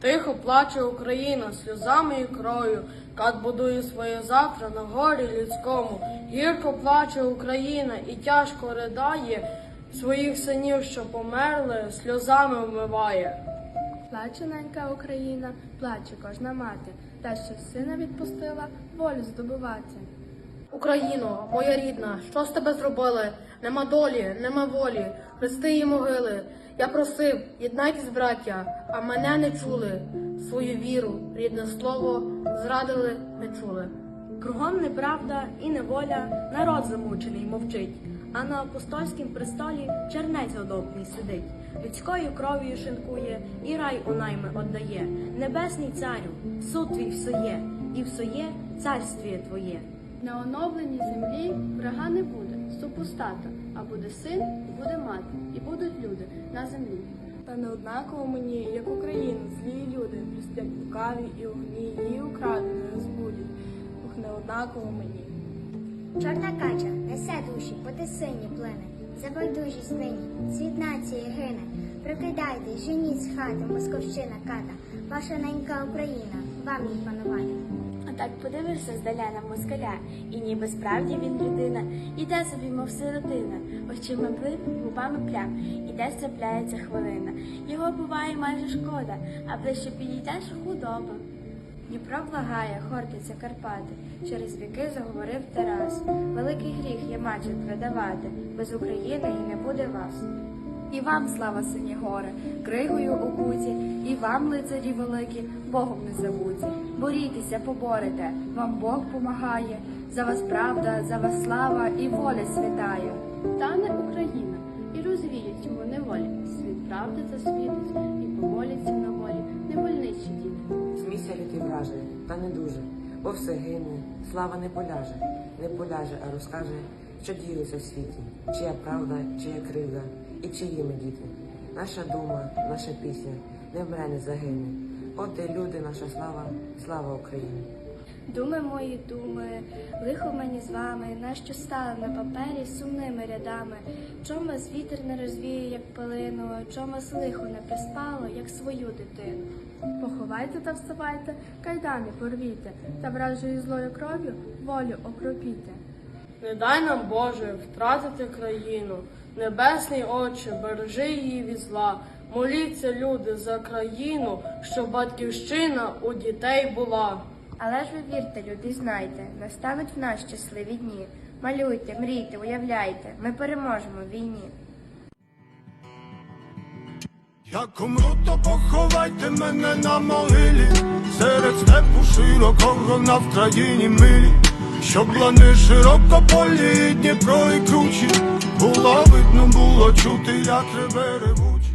Тихо плаче Україна сльозами і кров'ю, кат будує своє завтра на горі людському. Гірко плаче Україна і тяжко ридає, своїх синів, що померли, сльозами вмиває. Плаче ненька Україна, плаче кожна мати, та що сина відпустила волю здобувати. Україно, моя рідна, що з тебе зробили? Нема долі, нема волі, хрести і могили. Я просив, єднайтесь, браття, а мене не чули. Свою віру, рідне слово, зрадили, не чули. Кругом неправда і неволя, народ замучений мовчить, а на апостольськім престолі чернець годобний сидить, людською кров'ю шинкує, і рай у найми отдає. Небесний царю, суд твій всоє, і всоє царствіє твоє. На оновленій землі врага не буде, супостата, а буде син, і буде мати, і будуть люди на землі. Та не однаково мені, як Україна, злі люди, блістять лукаві і огні, її украдені розбудять. Ух, не однаково мені. Чорна кача несе душі, поти сині плине, за байдужість нині, світ нації гине. Прокидайте, женіть з хати, московщина ката, ваша ненька Україна, вам їй панувати. Так подивишся здаля на москаля, і ніби справді він людина, іде собі, мов сиротина, очима блив, губами плям, і десь цепляється хвилина. Його буває майже шкода, а ближче підійдеш худоба. Дніпро благає, хортиця Карпати, через віки заговорив Тарас. Великий гріх є матір продавати, без України і не буде вас. І вам, слава сині гори, кригою окуті, і вам, лицарі великі, Богом не забуті. Борітеся, поборете, вам Бог помагає, за вас правда, за вас слава і воля святає. Тане Україна, і розвіють його неволі. Світ правди засвітить, і поволяться на волі, невольничі діти. Змійся лютий враже, та не дуже, бо все гине, слава не поляже, не поляже, а розкаже, що діється в світі, чия правда, чия кривда, і чиї ми діти. Наша дума, наша пісня не вмре, не загине. От де люди, наша слава, слава Україні. Думи мої думи, лихо мені з вами, нащо стали на папері сумними рядами. Чом вас вітер не розвіє, як пилину, чом вас лихо не приспало, як свою дитину. Поховайте та вставайте, кайдани порвіте, та вражою злою кров'ю волю окропіте. Не дай нам, Боже, втратити країну, небесний Отче, бережи її від зла. Моліться, люди, за країну, щоб батьківщина у дітей була. Але ж ви вірте, люди, знайте, настануть в нас щасливі дні. Малюйте, мрійте, уявляйте, ми переможемо в війні. Як умру, то поховайте мене на могилі, серед степу широкого на Вкраїні милі, щоб лани широкополі, Дніпро і кручі, було видно, було чути, як реве ревуть.